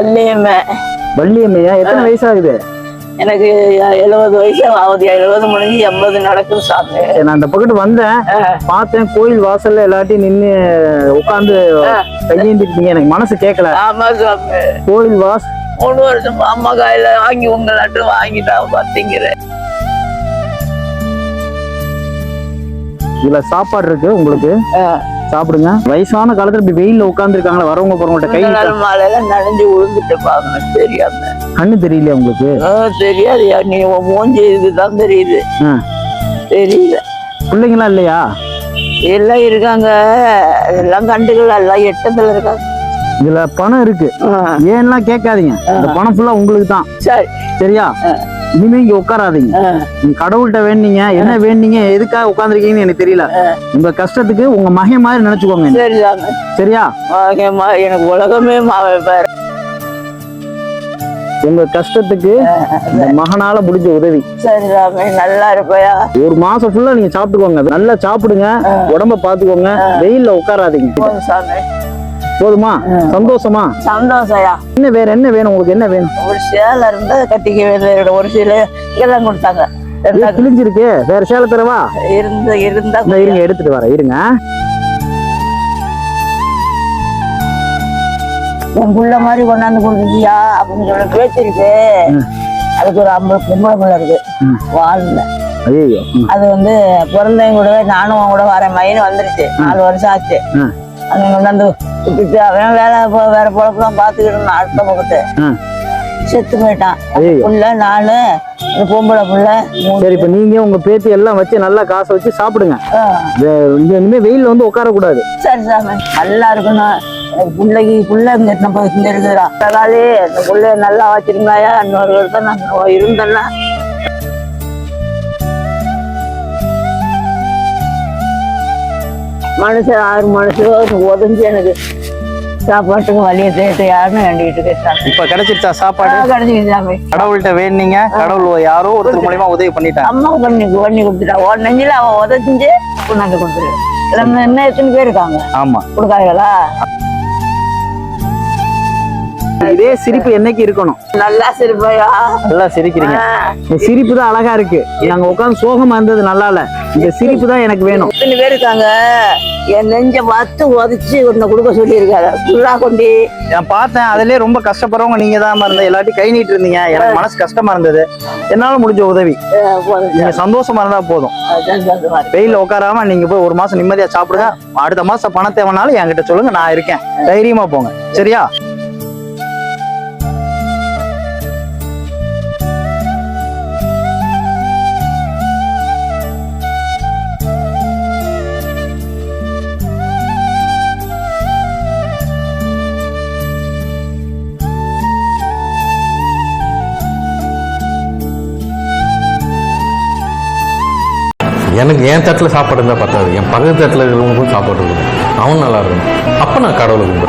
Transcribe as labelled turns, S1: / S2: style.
S1: வள்ளியம்மை.
S2: வள்ளியம்மையா? எத்தனை வயசாகுது?
S1: எனக்கு எழுபது வயசு ஆகுது எழுபது முடிஞ்சு எண்பது நடக்குது சாமி.
S2: நான் அந்த பக்கத்து வந்தேன். பார்த்தேன் கோயில் வாசல்ல எல்லாத்தையும் நின்னு உட்கார்ந்து கையேந்திருக்கீங்க. எனக்கு மனசு கேட்கல
S1: ஆமா சாமி.
S2: கோயில் வாஸ்
S1: மூணு வருஷம் அம்மா காயில வாங்கி உங்களாட்டு வாங்கிட்டா பார்த்தீங்கிறேன்
S2: இதுல சாப்பாடு இருக்கு உங்களுக்கு? சாப்பிடுங்க. வயசான காலத்துல இப்படி வெயில்ல உட்கார்ந்து இருக்காங்களா வரவங்க போறவங்கள்ட்ட கை
S1: மாலையில நனைஞ்சு விழுந்துட்டு பாருங்க தெரியாம.
S2: கண்ணு தெரியலையா உங்களுக்கு?
S1: தெரியாது நீ மூஞ்சி இதுதான் தெரியுது. தெரியல.
S2: பிள்ளைங்களா இல்லையா?
S1: எல்லாம் இருக்காங்க. எல்லாம் கண்டுகள் எல்லாம் எட்டத்துல இருக்காங்க.
S2: இதுல பணம் இருக்கு. ஏன்னா கேட்காதீங்க. இந்த பணம் ஃபுல்லா உங்களுக்கு தான்
S1: சரி.
S2: சரியா? இனிமே இங்க உட்காராதீங்க. நீங்க கடவுள்கிட்ட வேணுனீங்க என்ன வேணுனீங்க எதுக்காக உட்காந்துருக்கீங்கன்னு எனக்கு தெரியல. உங்க கஷ்டத்துக்கு உங்க மகன் மாதிரி நினைச்சுக்கோங்க சரியா?
S1: எனக்கு உலகமே
S2: உங்க கஷ்டத்துக்கு இந்த மகனால முடிஞ்ச உதவி.
S1: நல்லா இருப்பையா?
S2: ஒரு மாசம் ஃபுல்லா நீங்க சாப்பிட்டுக்கோங்க. நல்லா சாப்பிடுங்க உடம்ப பாத்துக்கோங்க வெயில்ல உட்காராதீங்க.
S1: போதும்?
S2: சந்தோஷமா?
S1: சந்தோஷயா
S2: என்ன வேற என்ன வேணும்? உங்களுக்கு என்ன வேணும்?
S1: ஒரு சேலை இருந்தா கட்டிக்க வேண்டிய ஒரு சில இதெல்லாம் கொடுத்தாங்க.
S2: கிழிஞ்சிருக்கு. வேற சேலை தரவா?
S1: இருந்து இருந்தா
S2: இருங்க எடுத்துட்டு வரேன். இருங்க.
S1: உன் புள்ள மாதிரி கொண்டாந்து கொடுத்துட்டியா? அப்படின்னு சொல்லி பேச்சிருக்கு அதுக்கு ஒரு ஐம்பது பொம்பளை பிள்ளை இருக்கு. வாழ்ல அது வந்து பிறந்தையும் கூடவே நானும் கூட வரேன். மையன் வந்துருச்சு. நாலு வருஷம் ஆச்சு. அங்க கொண்டாந்து அவன் வேலை போ- வேற பொழப்புலாம் பார்த்துக்கிட்டு அடுத்த பக்கத்து
S2: ம்.
S1: செத்து போயிட்டான். புள்ள நானு இந்த பொம்பளை புள்ள
S2: சரி இப்ப நீங்க உங்க பேத்தி எல்லாம் வச்சு நல்லா காசை வச்சு சாப்பிடுங்க. இனிமே வெயில்ல வந்து உட்கார கூடாது
S1: சரி சாமி நல்லா இருக்கணும். பிள்ளைக்கு புள்ள இங்க நம்ம இங்க இருக்குதுடா அதாவது இந்த புள்ளைய நல்லா வச்சிருந்தாயா? இன்னொரு வருஷம் நான் இருந்தேன்னா. மனுஷன் ஆறு மனுஷன் உதஞ்சி எனக்கு சாப்பாட்டுக்கு வழியை தேட்டு யாருன்னு வேண்டிக்கிட்டு கேட்டான்
S2: இப்ப கிடைச்சிருச்சா சாப்பாடு?
S1: கிடைச்சிக்கிச்சு சாமி.
S2: கடவுள்கிட்ட வேணுங்க கடவுள் யாரோ ஒருத்தர் மூலியமா உதவி பண்ணிட்டாங்க.
S1: அம்மா பண்ணி பண்ணி கொடுத்துட்டா. உன் நெஞ்சில அவன் உதச்சிஞ்சு கொண்டாந்து கொடுத்துரு. நம்ம என்ன எத்தனை பேர் இருக்காங்க?
S2: ஆமா.
S1: கொடுக்காங்களா
S2: இதே சிரிப்பு என்னைக்கு இருக்கணும்?
S1: நல்லா சிரிப்பையா?
S2: நல்லா சிரிக்கிறீங்க. இந்த சிரிப்பு தான் அழகா இருக்கு. நாங்க உட்காந்து சோகமா இருந்தது நல்லா இல்ல. இந்த சிரிப்பு தான் எனக்கு வேணும்.
S1: எத்தனை பேர் இருக்காங்க. என் நெஞ்ச பார்த்து உதச்சு உன்னை கொடுக்க சொல்லியிருக்காரு. ஃபுல்லா கொண்டு.
S2: நான் பார்த்தேன். அதுலயே ரொம்ப கஷ்டப்படுறவங்க நீங்க தான் இருந்த எல்லாத்தையும் கை நீட்டு இருந்தீங்க. எனக்கு மனசு கஷ்டமா இருந்தது. என்னால முடிஞ்ச உதவி. நீங்க சந்தோஷமா இருந்தா போதும். வெயில்ல உட்காராம நீங்க போய் ஒரு மாசம் நிம்மதியா சாப்பிடுங்க. அடுத்த மாசம் பணம் தேவைனாலும் என்கிட்ட சொல்லுங்க. நான் இருக்கேன். தைரியமா போங்க. சரியா?
S3: எனக்கு என் தட்டில் சாப்பாடு இருந்தால் பத்தாது. என் பக்கத்து தட்டில் இருக்கிறவங்களுக்கும் சாப்பாடு இருக்கணும் அவன் நல்லா இருக்கணும். அப்போ நான் கடவுளை கும்பிட்றேன்.